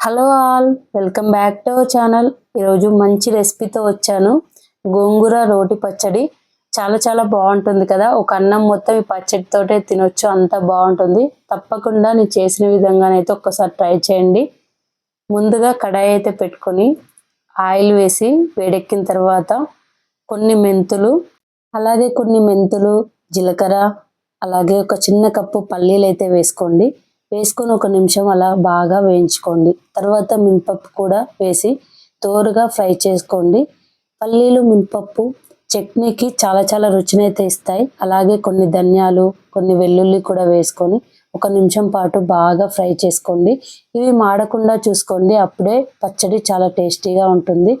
Hello all welcome back to our channel ఈరోజు మంచి రెసిపీతో వచ్చాను. గోంగూర రోటి పచ్చడి. చాలా చాలా బాగుంటుంది కదా. ఒక అన్నం మొత్తం ఈ పచ్చడితోటే తినొచ్చు. అంత బాగుంటుంది. తప్పకుండా నేను చేసిన విధంగానైతే ఒక్కసారి ట్రై చేయండి. ముందుగా కడాయి అయితే పెట్టుకొని ఆయిల్ వేసి వేడెక్కిన తర్వాత కొన్ని మెంతులు అలాగే కొన్ని మెంతులు జీలకర్ర అలాగే ఒక చిన్న కప్పు పల్లీలు అయితే వేసుకోండి. వేసుకొని ఒక నిమిషం అలా బాగా వేయించుకోండి. తర్వాత మినపప్పు కూడా వేసి తోరుగా ఫ్రై చేసుకోండి. పల్లీలు మినపప్పు చట్నీకి చాలా చాలా రుచినైతే ఇస్తాయి. అలాగే కొన్ని ధనియాలు కొన్ని వెల్లుల్లి కూడా వేసుకొని ఒక నిమిషం పాటు బాగా ఫ్రై చేసుకోండి. ఇవి మాడకుండా చూసుకోండి. అప్పుడే పచ్చడి చాలా టేస్టీగా ఉంటుంది.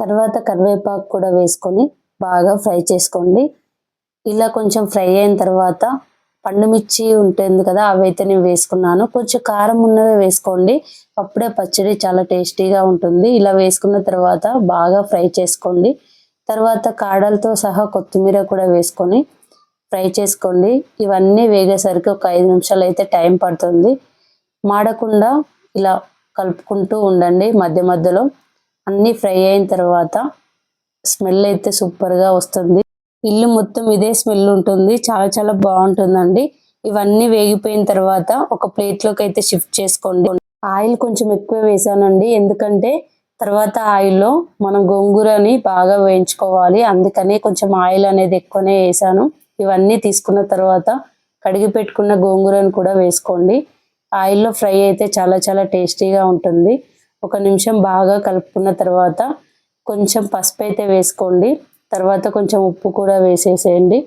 తర్వాత కరివేపాకు కూడా వేసుకొని బాగా ఫ్రై చేసుకోండి. ఇలా కొంచెం ఫ్రై అయిన తర్వాత పండుమిర్చి ఉంటుంది కదా అవి అయితే నేను వేసుకున్నాను. కొంచెం కారం ఉన్నదే వేసుకోండి. అప్పుడే పచ్చడి చాలా టేస్టీగా ఉంటుంది. ఇలా వేసుకున్న తర్వాత బాగా ఫ్రై చేసుకోండి. తర్వాత కాడలతో సహా కొత్తిమీర కూడా వేసుకొని ఫ్రై చేసుకోండి. ఇవన్నీ వేగేసరికి ఒక ఐదు నిమిషాలు అయితే టైం పడుతుంది. మాడకుండా ఇలా కలుపుకుంటూ ఉండండి మధ్య మధ్యలో. అన్నీ ఫ్రై అయిన తర్వాత స్మెల్ అయితే సూపర్గా వస్తుంది. ఇల్లు మొత్తం ఇదే స్మెల్ ఉంటుంది. చాలా చాలా బాగుంటుందండి. ఇవన్నీ వేగిపోయిన తర్వాత ఒక ప్లేట్లోకి అయితే షిఫ్ట్ చేసుకోండి. ఆయిల్ కొంచెం ఎక్కువ వేసానండి. ఎందుకంటే తర్వాత ఆయిల్లో మనం గోంగూరని బాగా వేయించుకోవాలి. అందుకనే కొంచెం ఆయిల్ అనేది ఎక్కువనే వేసాను. ఇవన్నీ తీసుకున్న తర్వాత కడిగి పెట్టుకున్న గోంగూరను కూడా వేసుకోండి. ఆయిల్లో ఫ్రై అయితే చాలా చాలా టేస్టీగా ఉంటుంది. ఒక నిమిషం బాగా కలుపుకున్న తర్వాత కొంచెం పసుపు అయితే వేసుకోండి. తర్వాత కొంచెం ఉప్పు కూడా వేసేసేయండి.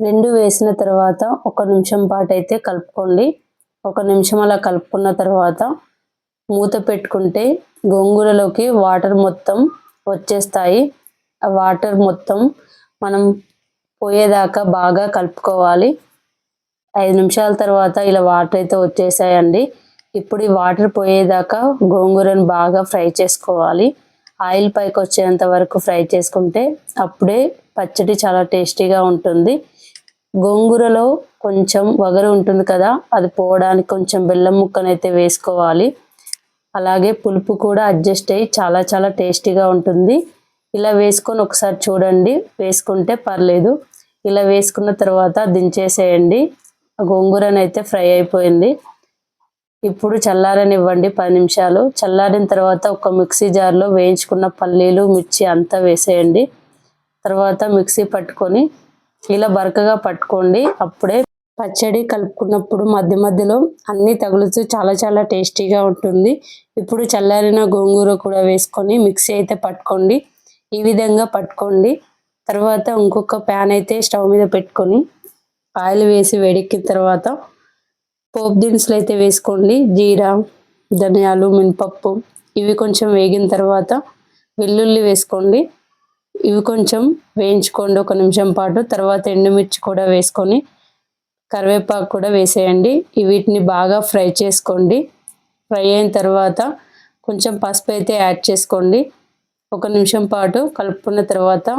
రెండు వేసిన తర్వాత ఒక నిమిషం పాటు అయితే కలుపుకోండి. ఒక నిమిషం అలా కలుపుకున్న తర్వాత మూత పెట్టుకుంటే గోంగూరలోకి వాటర్ మొత్తం వచ్చేస్తాయి. ఆ వాటర్ మొత్తం మనం పోయేదాకా బాగా కలుపుకోవాలి. ఐదు నిమిషాల తర్వాత ఇలా వాటర్ అయితే వచ్చేసాయండి. ఇప్పుడు ఈ వాటర్ పోయేదాకా గోంగూరను బాగా ఫ్రై చేసుకోవాలి. ఆయిల్ పైకి వచ్చేంత వరకు ఫ్రై చేసుకుంటే అప్పుడే పచ్చడి చాలా టేస్టీగా ఉంటుంది. గోంగూరలో కొంచెం వగరు ఉంటుంది కదా అది పోవడానికి కొంచెం బెల్లం ముక్కనైతే వేసుకోవాలి. అలాగే పులుపు కూడా అడ్జస్ట్ అయ్యి చాలా చాలా టేస్టీగా ఉంటుంది. ఇలా వేసుకొని ఒకసారి చూడండి. వేసుకుంటే పర్లేదు. ఇలా వేసుకున్న తర్వాత దించేసేయండి. గోంగూరనైతే ఫ్రై అయిపోయింది. ఇప్పుడు చల్లారనివ్వండి పది నిమిషాలు. చల్లారిన తర్వాత ఒక మిక్సీ జార్లో వేయించుకున్న పల్లీలు మిర్చి అంతా వేసేయండి. తర్వాత మిక్సీ పట్టుకొని ఇలా బరకగా పట్టుకోండి. అప్పుడే పచ్చడి కలుపుకున్నప్పుడు మధ్య మధ్యలో అన్నీ తగులుతూ చాలా చాలా టేస్టీగా ఉంటుంది. ఇప్పుడు చల్లారిన గోంగూర కూడా వేసుకొని మిక్సీ అయితే పట్టుకోండి. ఈ విధంగా పట్టుకోండి. తర్వాత ఇంకొక ప్యాన్ అయితే స్టవ్ మీద పెట్టుకొని ఆయిల్ వేసి వేడెక్కిన తర్వాత పోపు దినుసులు అయితే వేసుకోండి. జీరా ధనియాలు మినపప్పు ఇవి కొంచెం వేగిన తర్వాత వెల్లుల్లి వేసుకోండి. ఇవి కొంచెం వేయించుకోండి ఒక నిమిషం పాటు. తర్వాత ఎండుమిర్చి కూడా వేసుకొని కరివేపాకు కూడా వేసేయండి. వీటిని బాగా ఫ్రై చేసుకోండి. ఫ్రై అయిన తర్వాత కొంచెం పసుపు అయితే యాడ్ చేసుకోండి. ఒక నిమిషం పాటు కలుపుకున్న తర్వాత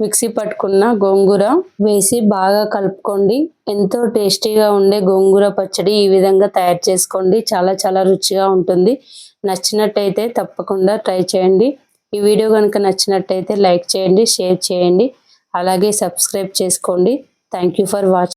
మిక్సీ పట్టుకున్న గోంగూర వేసి బాగా కలుపుకోండి. ఎంతో టేస్టీగా ఉండే గోంగూర పచ్చడి ఈ విధంగా తయారు చేసుకోండి. చాలా చాలా రుచిగా ఉంటుంది. నచ్చినట్టయితే తప్పకుండా ట్రై చేయండి. ఈ వీడియో కనుక నచ్చినట్టయితే లైక్ చేయండి షేర్ చేయండి. అలాగే సబ్స్క్రైబ్ చేసుకోండి. Thank for watching